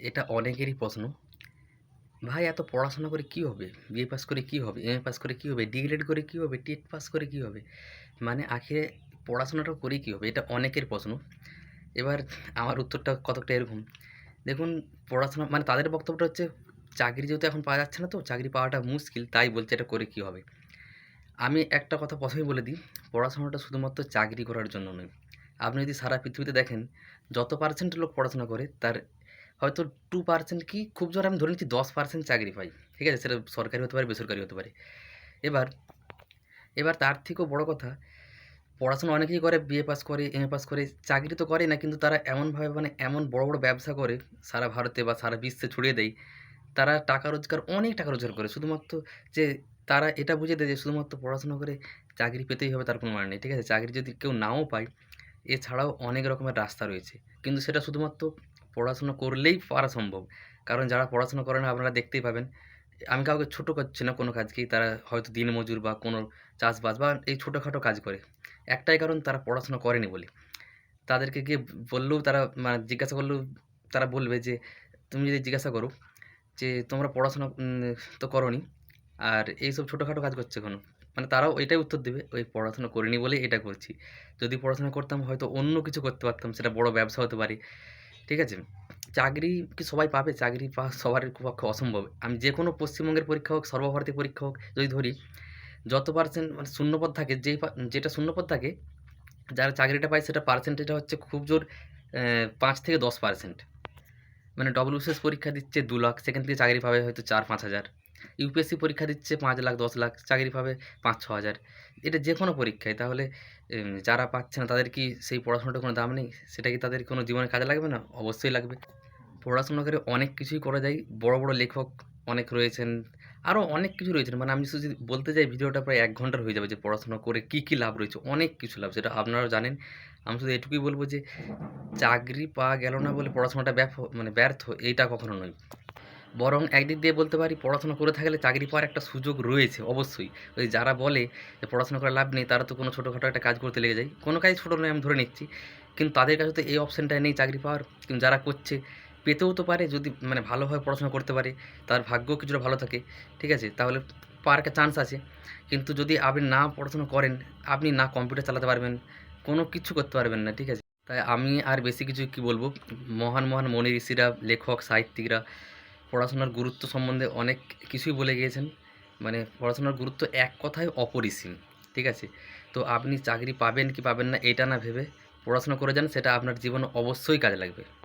এটা অনেকেরই প্রশ্ন। ভাই, এত পড়াশোনা করে কী হবে? বিএ পাস করে কী হবে? এমএ পাস করে কী হবে? ডিএলএড করে কী হবে? টেট পাস করে কী হবে? মানে আখেরে পড়াশোনাটা করে কী হবে? এটা অনেকের প্রশ্ন। এবার আমার উত্তরটা কতকটা এরকম? দেখুন, পড়াশোনা মানে তাদের বক্তব্যটা হচ্ছে, চাকরি যেহেতু এখন পাওয়া যাচ্ছে না তো, চাকরি পাওয়াটা মুশকিল, তাই বলছে এটা করে কী হবে? আমি একটা কথা প্রথমেই বলে দিই, পড়াশোনাটা শুধুমাত্র চাকরি করার জন্য নয়। আপনি যদি সারা পৃথিবীতে দেখেন, যত পার্সেন্ট লোক পড়াশোনা করে, তার হয়তো টু পার্সেন্ট কি, খুব জোর আমি ধরে নিচ্ছি দশ পার্সেন্ট চাকরি পাই। ঠিক আছে? সেটা সরকারি হতে পারে, বেসরকারি হতে পারে। এবার এবার তার থেকেও বড় কথা, পড়াশোনা অনেকেই করে বিএ পাস করে এমএ পাস করে, চাকরি তো করে না, কিন্তু তারা এমনভাবে মানে এমন বড় বড় ব্যবসা করে, সারা ভারতে বা সারা বিশ্বে ছড়িয়ে দেয়, তারা টাকা রোজগার, অনেক টাকা রোজগার করে। শুধুমাত্র যে তারা এটা বুঝে দেয় যে শুধুমাত্র পড়াশোনা করে চাকরি পেতেই হবে, তার কোনো মানে নেই। ঠিক আছে? চাকরি যদি কেউ নাও পায়, এছাড়াও অনেক রকমের রাস্তা রয়েছে। কিন্তু সেটা শুধুমাত্র পড়াশোনা করলেই পারা সম্ভব। কারণ যারা পড়াশোনা করে না, আপনারা দেখতেই পাবেন, আমি কাউকে ছোটো করছি না কোনো কাজকেই, তারা হয়তো দিনমজুর বা কোনো চাষবাস বা এই ছোটোখাটো কাজ করে। একটাই কারণ, তারা পড়াশোনা করেনি বলে। তাদেরকে গিয়ে বললেও তারা মানে জিজ্ঞাসা করলেও তারা বলবে যে, তুমি যদি জিজ্ঞাসা করো যে, তোমরা পড়াশোনা তো করনি, আর এইসব ছোটোখাটো কাজ করছে কেন? মানে তারাও এটাই উত্তর দেবে, ওই পড়াশোনা করিনি বলেই এটা করছি। যদি পড়াশোনা করতাম, হয়তো অন্য কিছু করতে পারতাম, সেটা বড় ব্যবসা হতে পারে ঠিক আছে? চাকরি কি সবাই পাবে? চাকরি পাওয়া সবার পক্ষে অসম্ভব। আমি যে কোনো পশ্চিমবঙ্গের পরীক্ষা হোক, সর্বভারতীয় পরীক্ষা হোক, যদি ধরি, যত পার্সেন্ট মানে শূন্যপদ থাকে, যেই যেটা শূন্যপদ থাকে, যারা চাকরিটা পায়, সেটা পার্সেন্টেজটা হচ্ছে খুব জোর পাঁচ থেকে দশ পার্সেন্ট মানে ডব্লিউসিএস পরীক্ষা দিচ্ছে দু লাখ, সেখান থেকে চাকরি পাবে হয়তো চার পাঁচ হাজার। ইউপিএসসি পরীক্ষা দিচ্ছে পাঁচ লাখ, দশ লাখ, চাকরি পাবে পাঁচ, ছ হাজার। এটা যে কোনো পরীক্ষায়, তাহলে যারা পাচ্ছে না, তাদের কি সেই পড়াশোনাটার কোনো দাম নেই? সেটা কি তাদের কোনো জীবনে কাজে লাগবে না? অবশ্যই লাগবে। পড়াশোনা করে অনেক কিছুই করা যায়। বড় বড় লেখক অনেক রয়েছেন আরও অনেক কিছু রয়েছেন। মানে আমি শুধু বলতে যাই ভিডিওটা প্রায় এক ঘণ্টার হয়ে যাবে যে পড়াশোনা করে কী কী লাভ রয়েছে। অনেক কিছু লাভ, সেটা আপনারাও জানেন। আমি শুধু এটুকুই বলব যে, চাকরি পাওয়া গেল না বলে পড়াশোনাটা ব্যাপ মানে ব্যর্থ, এইটা কখনো নয়। বরং একদিক দিয়ে বলতে পারি পড়াশোনা করে থাকলে চাকরি পাওয়ার একটা সুযোগ রয়েছে অবশ্যই। ওই যারা বলে যে পড়াশোনা করে লাভ নেই, তারা তো কোনো ছোটোখাটো একটা কাজ করতে লেগে যায়। কোনো কাজ ছোটো নয়, আমি ধরে নিচ্ছি। কিন্তু তাদের কাছে তো এই অপশানটা নেই চাকরি পাওয়ার। কিন্তু যারা করছে, পেতেও তো পারে যদি মানে ভালোভাবে পড়াশোনা করতে পারে, তার ভাগ্য কিছুটা ভালো থাকে। ঠিক আছে? তাহলে পাওয়ার একটা চান্স আছে। কিন্তু যদি আপনি না পড়াশোনা করেন, আপনি না কম্পিউটার চালাতে পারবেন, কোনো কিছু করতে পারবেন না। ঠিক আছে? তাই আমি আর বেশি কিছু কি বলব? মহান মহান মনি ঋষিরা, লেখক, সাহিত্যিকরা পড়াশোনার গুরুত্ব সম্বন্ধে অনেক কিছুই বলে গিয়েছেন। মানে পড়াশোনার গুরুত্ব এক কথায় অপরিসীম, ঠিক আছে? তো আপনি চাকরি পাবেন কি পাবেন না, এটা না ভেবে পড়াশোনা করে যান, সেটা আপনার জীবনে অবশ্যই কাজে লাগবে।